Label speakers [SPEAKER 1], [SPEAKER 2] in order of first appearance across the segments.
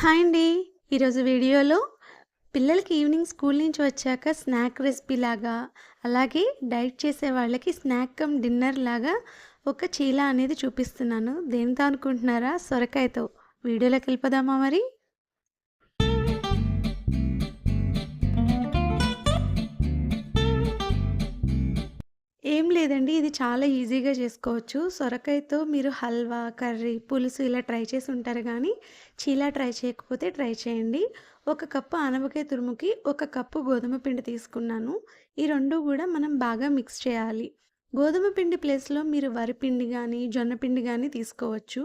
[SPEAKER 1] Hi అండి. ఈరోజు వీడియోలో పిల్లలకి ఈవినింగ్ స్కూల్ నుంచి వచ్చాక స్నాక్ రెసిపీ లాగా అలాగే డైట్ చేసే వాళ్ళకి స్నాక్ కమ్ డిన్నర్ లాగా ఒక చీల అనేది చూపిస్తున్నాను. దేనితో అనుకుంటున్నారా? సొరకాయతో. వీడియోలోకి వెళ్ళిపోదామా మరి? లేదండి. ఇది చాలా ఈజీగా చేసుకోవచ్చు. సొరకాయతో మీరు హల్వా కర్రీ పులుసు ఇలా ట్రై చేసి ఉంటారు కానీ చీలా ట్రై చేయకపోతే ట్రై చేయండి. ఒక కప్పు ఆనపకాయ తురుముకి ఒక కప్పు గోధుమ పిండి తీసుకున్నాను. ఈ రెండు కూడా మనం బాగా మిక్స్ చేయాలి. గోధుమ పిండి ప్లేస్లో మీరు వరిపిండి కానీ జొన్న పిండి కానీ తీసుకోవచ్చు.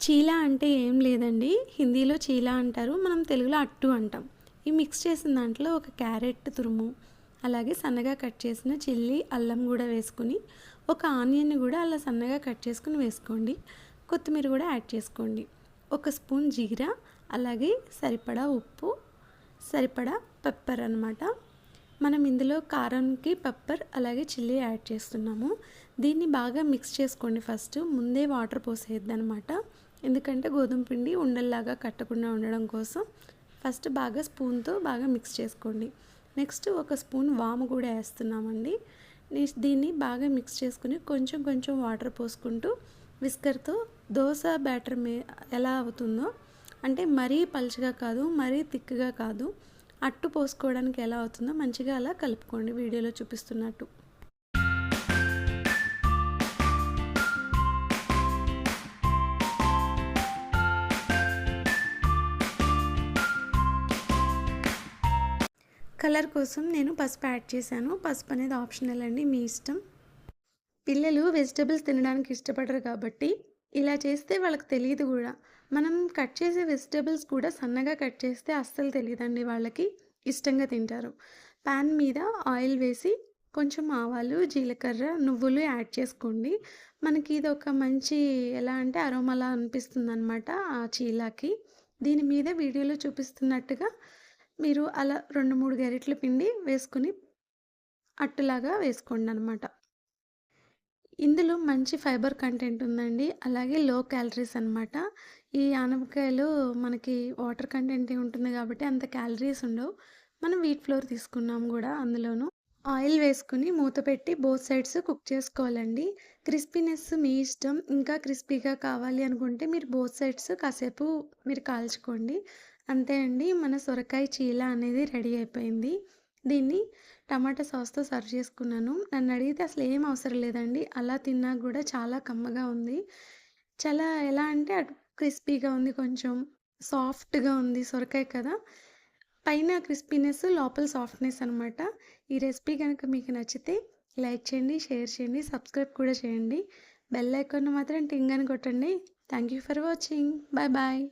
[SPEAKER 1] చీలా అంటే ఏం లేదండి. హిందీలో చీలా అంటారు. మనం తెలుగులో అట్టు అంటాం. ఈ మిక్స్ చేసిన దాంట్లో ఒక క్యారెట్ తురుము అలాగే సన్నగా కట్ చేసిన చిల్లీ అల్లం కూడా వేసుకుని ఒక ఆనియన్ని కూడా అలా సన్నగా కట్ చేసుకుని వేసుకోండి. కొత్తిమీర కూడా యాడ్ చేసుకోండి. ఒక స్పూన్ జీరా అలాగే సరిపడా ఉప్పు సరిపడా పెప్పర్ అనమాట మనం ఇందులో కారంకి పెప్పర్ అలాగే చిల్లీ యాడ్ చేస్తున్నాము. దీన్ని బాగా మిక్స్ చేసుకోండి ఫస్ట్. ముందే వాటర్ పోసేయద్దు అనమాట ఎందుకంటే గోధుమ పిండి ఉండల్లాగా కట్టకుండా ఉండడం కోసం ఫస్ట్ బాగా స్పూన్తో బాగా మిక్స్ చేసుకోండి. నెక్స్ట్ ఒక స్పూన్ వాము కూడా వేస్తున్నామండి. దీన్ని బాగా మిక్స్ చేసుకుని కొంచెం కొంచెం వాటర్ పోసుకుంటూ విస్కర్తో దోశ బ్యాటర్ మే ఎలా అవుతుందో అంటే మరీ పలుచగా కాదు మరీ తిక్కుగా కాదు అట్టు పోసుకోవడానికి ఎలా అవుతుందో మంచిగా అలా కలుపుకోండి. వీడియోలో చూపిస్తున్నట్టు. కలర్ కోసం నేను పసుపు యాడ్ చేశాను. పసుపు అనేది ఆప్షనల్ అండి మీ ఇష్టం. పిల్లలు వెజిటబుల్స్ తినడానికి ఇష్టపడరు కాబట్టి ఇలా చేస్తే వాళ్ళకి తెలియదు కూడా. మనం కట్ చేసే వెజిటబుల్స్ కూడా సన్నగా కట్ చేస్తే అస్సలు తెలియదండి వాళ్ళకి ఇష్టంగా తింటారు. ప్యాన్ మీద ఆయిల్ వేసి కొంచెం ఆవాలు జీలకర్ర నువ్వులు యాడ్ చేసుకోండి. మనకి ఇది ఒక మంచి ఎలా అంటే అరోమలా అనిపిస్తుంది అనమాట ఆ చీలాకి. దీని మీద వీడియోలో చూపిస్తున్నట్టుగా మీరు అలా రెండు మూడు గరిటెల పిండి వేసుకుని అట్టులాగా వేసుకోండి అనమాట ఇందులో మంచి ఫైబర్ కంటెంట్ ఉందండి. అలాగే లో క్యాలరీస్ అనమాట. ఈ ఆనపకాయలు మనకి వాటర్ కంటెంట్ ఉంటుంది కాబట్టి అంత క్యాలరీస్ ఉండవు. మనం వీట్ ఫ్లోర్ తీసుకున్నాం కూడా అందులోను. ఆయిల్ వేసుకుని మూత పెట్టి బోత్ సైడ్స్ కుక్ చేసుకోవాలండి. క్రిస్పీనెస్ మీ ఇష్టం. ఇంకా క్రిస్పీగా కావాలి అనుకుంటే మీరు బోత్ సైడ్స్ కాసేపు మీరు కాల్చుకోండి. అంతే అండి. మన సొరకాయ చీల అనేది రెడీ అయిపోయింది. దీన్ని టమాటా సాస్తో సర్వ్ చేసుకున్నాను. నన్ను అడిగితే అసలు ఏం అవసరం లేదండి. అలా తిన్నా కూడా చాలా కమ్మగా ఉంది. చాలా ఎలా అంటే అటు క్రిస్పీగా ఉంది కొంచెం సాఫ్ట్గా ఉంది సొరకాయ కదా. పైన క్రిస్పీనెస్ లోపల సాఫ్ట్నెస్ అనమాట ఈ రెసిపీ కనుక మీకు నచ్చితే లైక్ చేయండి షేర్ చేయండి సబ్స్క్రైబ్ కూడా చేయండి. బెల్ ఐకాన్ మాత్రం టింగ్ అని కొట్టండి. Thank you for watching. Bye bye.